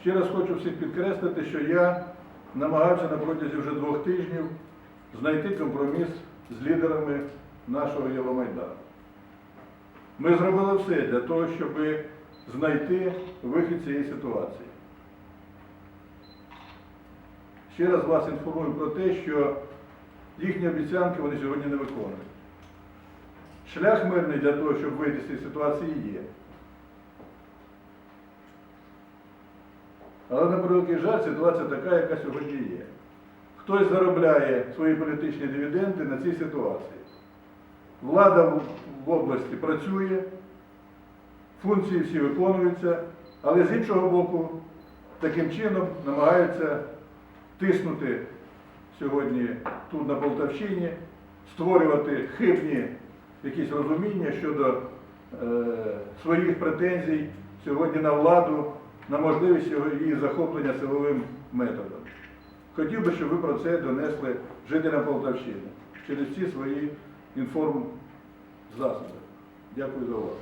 Ще раз хочу всіх підкреслити, що я намагався на протязі вже двох тижнів знайти компроміс з лідерами нашого Євромайдану. Ми зробили все для того, щоб знайти вихід цієї ситуації. Ще раз вас інформую про те, що їхні обіцянки вони сьогодні не виконують. Шлях мирний для того, щоб вийти з цієї ситуації, є. Але на превеликий жаль, ситуація така, яка сьогодні є. Хтось заробляє свої політичні дивіденди на цій ситуації. Влада в- області працює, функції всі виконуються, але з іншого боку, таким чином намагаються тиснути сьогодні тут на Полтавщині, створювати хибні якісь розуміння щодо е, своїх претензій сьогодні на владу, на можливість її захоплення силовим методом. Хотів би, щоб ви про це донесли жителям Полтавщини через ці свої інформзасоби. Дякую за увагу.